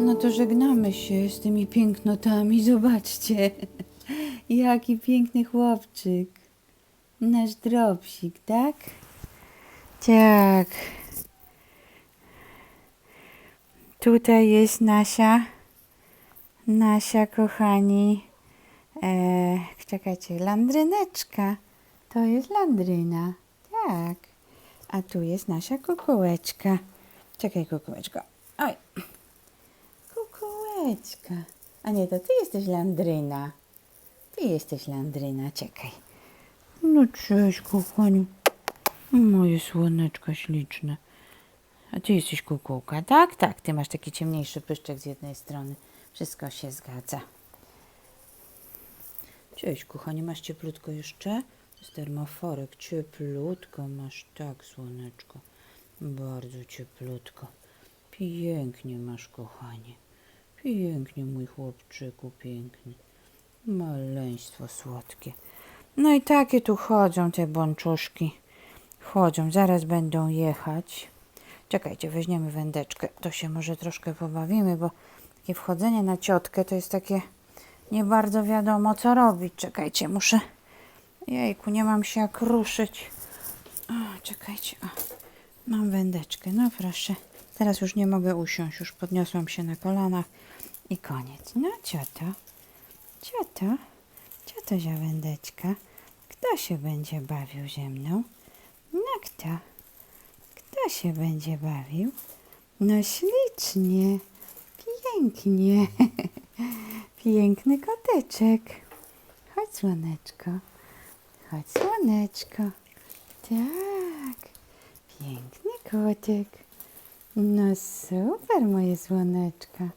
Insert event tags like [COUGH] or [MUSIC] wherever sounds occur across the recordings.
No to żegnamy się z tymi pięknotami. Zobaczcie, [LAUGHS] jaki piękny chłopczyk. Nasz dropsik, tak? Tak. Tutaj jest Nasia. Nasia, kochani. E, czekajcie, landryneczka. To jest landryna. Tak. A tu jest Nasia kukułeczka. Czekaj, kukułeczko. Oj. Kukułeczka. A nie, to ty jesteś landryna. Ty jesteś landryna, czekaj. No cześć, kochani. Moje słoneczko śliczne. A ty jesteś kukułka, tak? Tak, ty masz taki ciemniejszy pyszczek z jednej strony. Wszystko się zgadza. Cześć, kochanie, masz cieplutko jeszcze? Jest termoforek, cieplutko masz, tak, słoneczko. Bardzo cieplutko. Pięknie masz, kochanie. Pięknie, mój chłopczyku, piękny. Maleństwo słodkie. No i takie tu chodzą te bączuszki. Chodzą, zaraz będą jechać. Czekajcie, weźmiemy wędeczkę. To się może troszkę pobawimy, bo takie wchodzenie na ciotkę to jest takie nie bardzo wiadomo co robić. Czekajcie, muszę. Jejku, nie mam się jak ruszyć. O, czekajcie, o. Mam wędeczkę, no proszę. Teraz już nie mogę usiąść, już podniosłam się na kolanach i koniec. No, cioto, cioto, cioto za wędeczka. Kto się będzie bawił ze mną? No kto? Kto się będzie bawił? No ślicznie, pięknie. [LAUGHS] Piękny koteczek. Chodź, słoneczko. Chodź, słoneczko. Tak, piękny kotek. No super, moje słoneczka.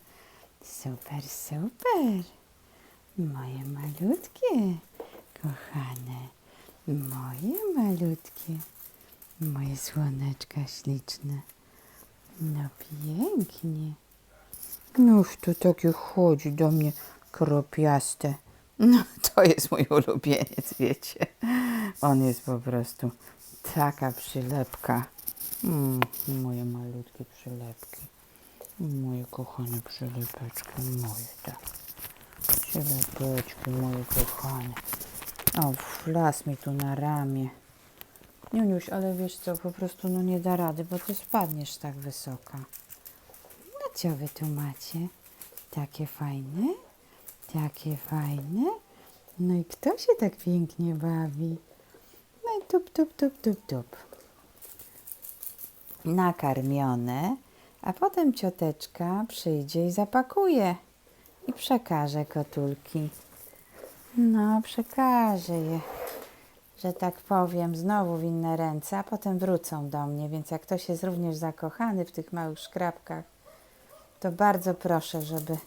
Super, super. Moje malutkie, kochane. Moje malutkie. Moje słoneczka śliczne. No pięknie. Noż to takie chodzi do mnie kropiaste. No, to jest mój ulubieniec, wiecie. On jest po prostu taka przylepka. Mm, moje malutkie przylepki. Moje kochane przylepeczki, moje tak. Przylepeczki, moje kochane. O, flas mi tu na ramię. Niuniuś, ale wiesz co, po prostu no nie da rady, bo ty spadniesz tak wysoko. No co wy tu macie? Takie fajne? Takie fajne? No i kto się tak pięknie bawi? No i tup, tup, tup, tup, tup. Nakarmione, a potem cioteczka przyjdzie i zapakuje i przekaże kotulki. No, przekaże je, że tak powiem, znowu w inne ręce, a potem wrócą do mnie, więc jak ktoś jest również zakochany w tych małych szkrabkach, to bardzo proszę, żeby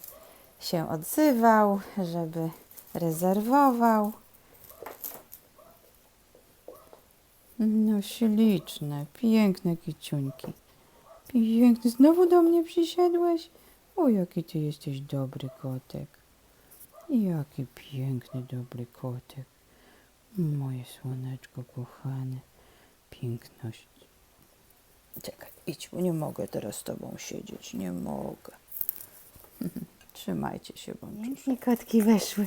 się odzywał, żeby rezerwował. No śliczne, piękne kiciuńki. Piękny, znowu do mnie przysiadłeś? O, jaki ty jesteś dobry kotek. Jaki piękny, dobry kotek. Moje słoneczko kochane. Piękność. Czekaj, idź, bo nie mogę teraz z tobą siedzieć. Nie mogę. [LAUGHS] Trzymajcie się, bądź. Pięknie kotki weszły.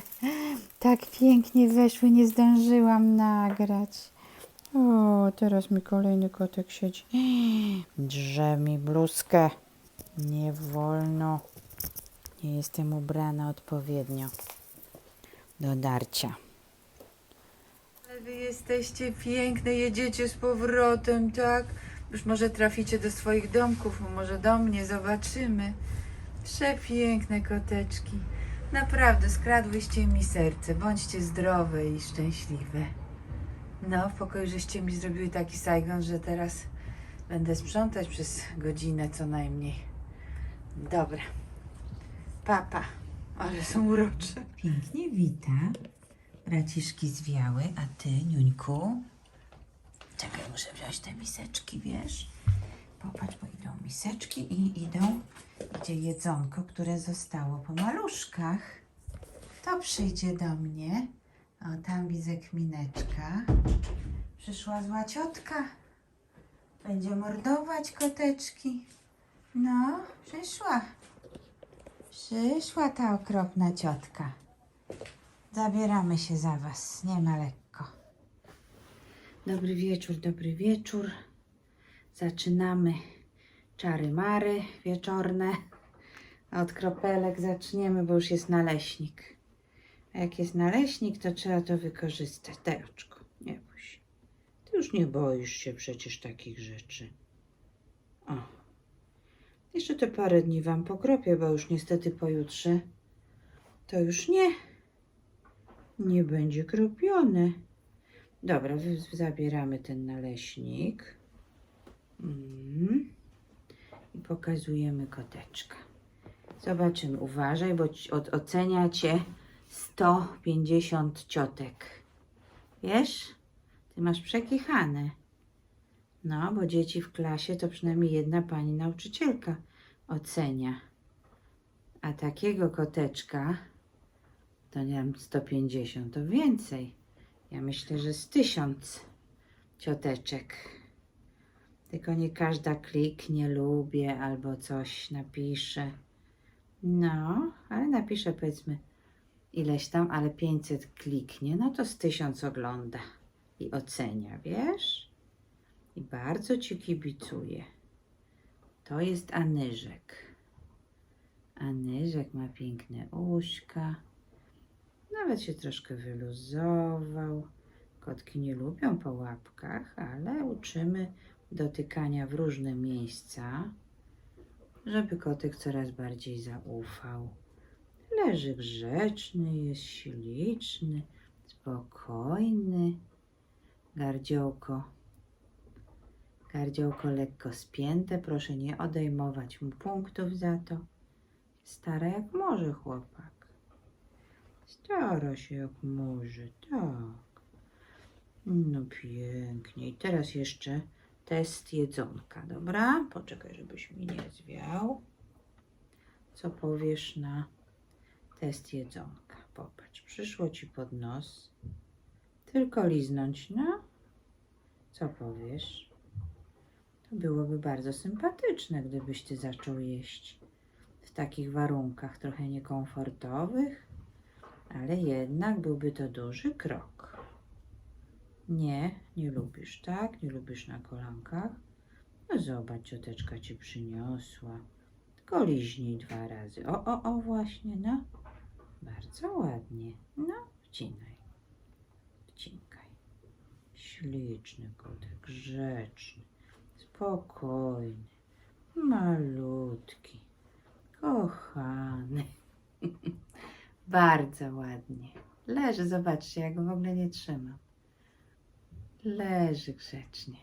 Tak pięknie weszły, nie zdążyłam nagrać. O, teraz mi kolejny kotek siedzi. Drze mi bluzkę. Nie wolno. Nie jestem ubrana odpowiednio. Do darcia. Ale wy jesteście piękne, jedziecie z powrotem, tak? Już może traficie do swoich domków, może do mnie, zobaczymy. Przepiękne koteczki. Naprawdę, skradłyście mi serce. Bądźcie zdrowe i szczęśliwe. No, w pokoju żeście mi zrobiły taki sajgon, że teraz będę sprzątać przez godzinę co najmniej. Dobra. Papa. Ale są urocze. Pięknie wita. Braciszki zwiały, a ty, Niuńku? Czekaj, muszę wziąć te miseczki, wiesz? Popatrz, bo idą miseczki i idą, idzie jedzonko, które zostało po maluszkach. To przyjdzie do mnie. O, tam widzę kmineczka. Przyszła zła ciotka. Będzie mordować koteczki. No, przyszła. Przyszła ta okropna ciotka. Zabieramy się za was, nie ma lekko. Dobry wieczór, dobry wieczór. Zaczynamy czary mary wieczorne. A od kropelek zaczniemy, bo już jest naleśnik. A jak jest naleśnik, to trzeba to wykorzystać. Daj oczko, nie bój się. Ty już nie boisz się przecież takich rzeczy. O. Jeszcze te parę dni wam pokropię, bo już niestety pojutrze to już nie. Nie będzie kropione. Dobra, zabieramy ten naleśnik. Mm. I pokazujemy koteczka. Zobaczymy. Uważaj, bo od, ocenia cię 150 ciotek. Wiesz? Ty masz przekichane. No, bo dzieci w klasie to przynajmniej jedna pani nauczycielka ocenia. A takiego koteczka to nie wiem, 150 to więcej. Ja myślę, że z tysiąc cioteczek. Tylko nie każda kliknie, lubię albo coś napisze. No, ale napisze powiedzmy ileś tam, ale 500 kliknie, no to z tysiąc ogląda i ocenia, wiesz? I bardzo ci kibicuję. To jest Anyżek. Anyżek ma piękne uszka. Nawet się troszkę wyluzował. Kotki nie lubią po łapkach, ale uczymy dotykania w różne miejsca, żeby kotek coraz bardziej zaufał. Leży grzeczny, jest śliczny, spokojny. Gardziołko. Gardziołko lekko spięte, proszę nie odejmować mu punktów za to. Stara jak może chłopak. Stara się jak może, tak. No pięknie. I teraz jeszcze test jedzonka, dobra? Poczekaj, żebyś mi nie zwiał. Co powiesz na test jedzonka? Popatrz, przyszło ci pod nos. Tylko liznąć, no? Co powiesz? To byłoby bardzo sympatyczne, gdybyś ty zaczął jeść w takich warunkach trochę niekomfortowych ale jednak byłby to duży krok. Nie, nie lubisz, tak? Nie lubisz na kolankach? No zobacz, cioteczka ci przyniosła. Tylko liźnij dwa razy. O, o, o, właśnie, no. Bardzo ładnie. No, wcinaj. Wcinkaj. Śliczny kotek, grzeczny, spokojny, malutki, kochany. [LAUGHS] Bardzo ładnie. Leży, zobaczcie, ja go w ogóle nie trzymam. Leży grzecznie.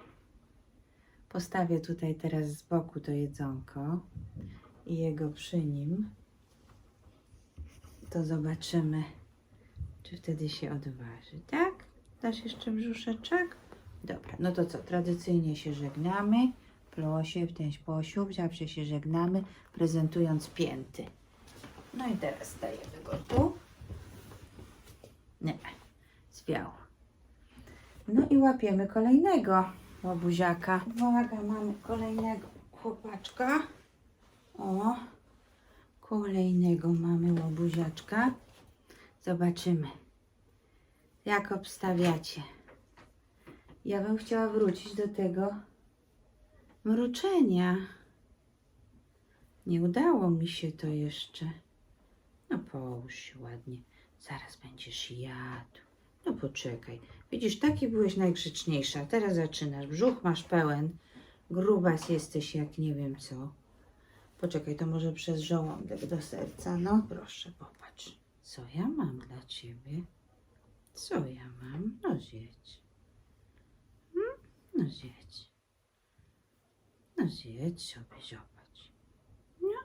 Postawię tutaj teraz z boku to jedzonko i jego przy nim. To zobaczymy, czy wtedy się odważy. Tak? Dasz jeszcze brzuszeczek? Dobra, no to co? Tradycyjnie się żegnamy. Prosie, w ten sposób zawsze się żegnamy, prezentując pięty. No i teraz dajemy go tu. Nie, zwiał. No i łapiemy kolejnego łobuziaka. Uwaga, mamy kolejnego chłopaczka. O, kolejnego mamy łobuziaczka. Zobaczymy, jak obstawiacie. Ja bym chciała wrócić do tego mruczenia. Nie udało mi się to jeszcze. No połóż się ładnie. Zaraz będziesz jadł. No poczekaj. Widzisz, taki byłeś najgrzeczniejszy, a teraz zaczynasz. Brzuch masz pełen. Grubas jesteś jak nie wiem co. Poczekaj, to może przez żołądek do serca. No proszę, popatrz. Co ja mam dla ciebie? Co ja mam? No zjedz. Hmm? No zjedz. No zjedz sobie, zobacz. No,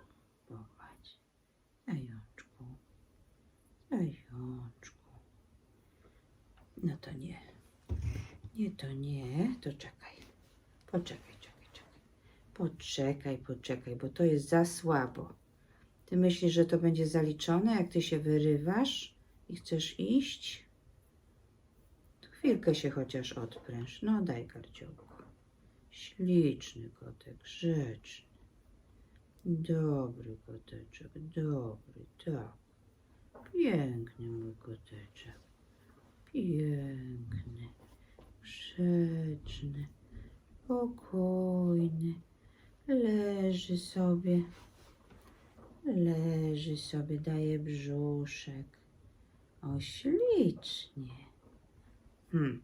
popatrz. Zajączku. Zajączku. No to nie. Nie, to nie. To czekaj. Poczekaj, czekaj, czekaj. Poczekaj, poczekaj, bo to jest za słabo. Ty myślisz, że to będzie zaliczone, jak ty się wyrywasz i chcesz iść? Chwilkę się chociaż odpręż. No daj gardziołku. Śliczny kotek, grzeczny. Dobry koteczek, dobry, tak. Piękny mój koteczek. Piękny, grzeczny, spokojny. Leży sobie. Leży sobie, daje brzuszek. O, ślicznie. Hmm.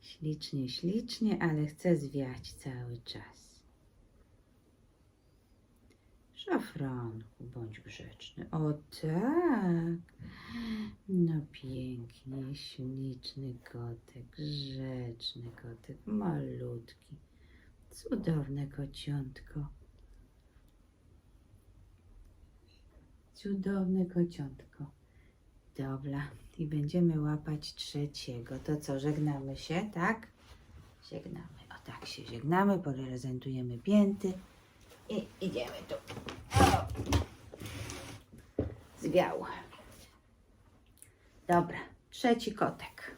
Ślicznie, ślicznie, ale chce zwiać cały czas. Szafranku, bądź grzeczny. O tak. No pięknie, śliczny kotek, grzeczny kotek, malutki. Cudowne kociątko. Cudowne kociątko. Dobra, i będziemy łapać trzeciego. To co, żegnamy się, tak? Żegnamy. O tak się żegnamy, prezentujemy pięty i idziemy tu. O! Zwiał. Dobra, trzeci kotek.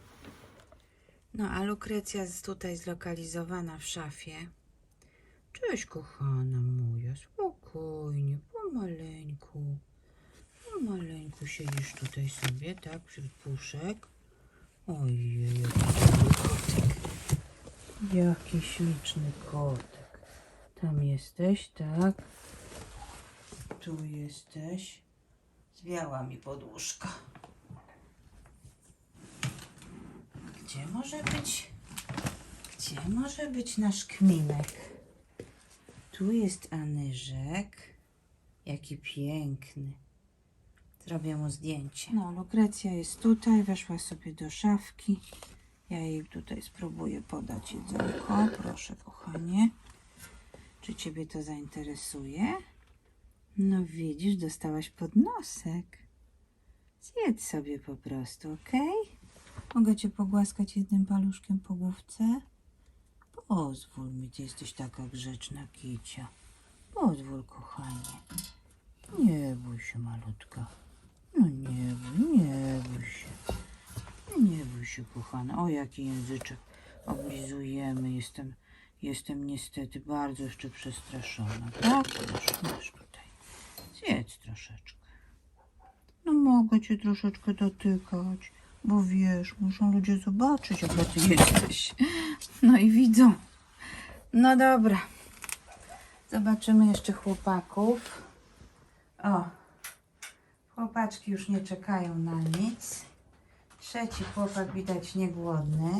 No, a Lukrecja jest tutaj zlokalizowana w szafie. Cześć, kochana moja, spokojnie, pomaleńku. Pomaleńku siedzisz tutaj sobie, tak, wśród puszek. Ojej, jaki kotek. Jaki śliczny kotek. Tam jesteś, tak? Tu jesteś. Zwiała mi podłóżka. Gdzie może być? Gdzie może być nasz kminek? Tu jest Anyżek. Jaki piękny. Zrobię mu zdjęcie. No, Lukrecja jest tutaj, weszła sobie do szafki. Ja jej tutaj spróbuję podać jedzonko. Proszę, kochanie. Czy ciebie to zainteresuje? No widzisz, dostałaś podnosek. Zjedz sobie po prostu, ok? Mogę cię pogłaskać jednym paluszkiem po główce? Pozwól mi, ty jesteś taka grzeczna kicia. Pozwól, kochanie. Nie bój się, malutka. No nie bój, nie bój się. Nie bój się, kochana. O, jaki języczek oblizujemy. Jestem, jestem niestety bardzo jeszcze przestraszona. Tak, proszę, masz tutaj. Zjedz troszeczkę. No mogę cię troszeczkę dotykać, bo wiesz, muszą ludzie zobaczyć, jaka ty jesteś. No i widzą. No dobra. Zobaczymy jeszcze chłopaków. O, chłopaczki już nie czekają na nic. Trzeci chłopak widać niegłodny.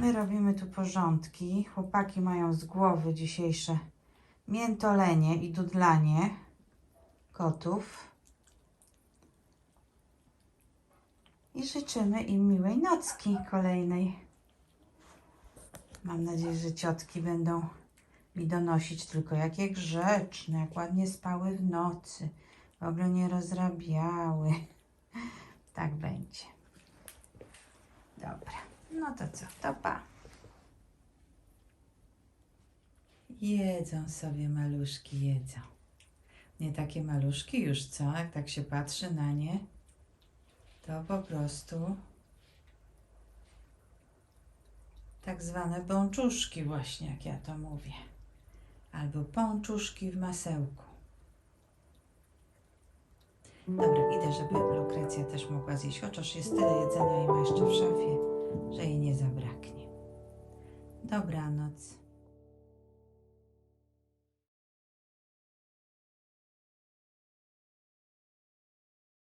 My robimy tu porządki. Chłopaki mają z głowy dzisiejsze miętolenie i dudlanie kotów. I życzymy im miłej nocki kolejnej. Mam nadzieję, że ciotki będą mi donosić tylko jakie grzeczne, jak ładnie spały w nocy. W ogóle nie rozrabiały. [LAUGHS] Tak będzie. Dobra. No to co? To pa. Jedzą sobie maluszki, jedzą. Nie takie maluszki już, co? Jak tak się patrzy na nie, to po prostu tak zwane pączuszki właśnie, jak ja to mówię. Albo pączuszki w masełku. Dobra, idę, żeby Lukrecja też mogła zjeść, chociaż jest tyle jedzenia i ma jeszcze w szafie, że jej nie zabraknie. Dobranoc.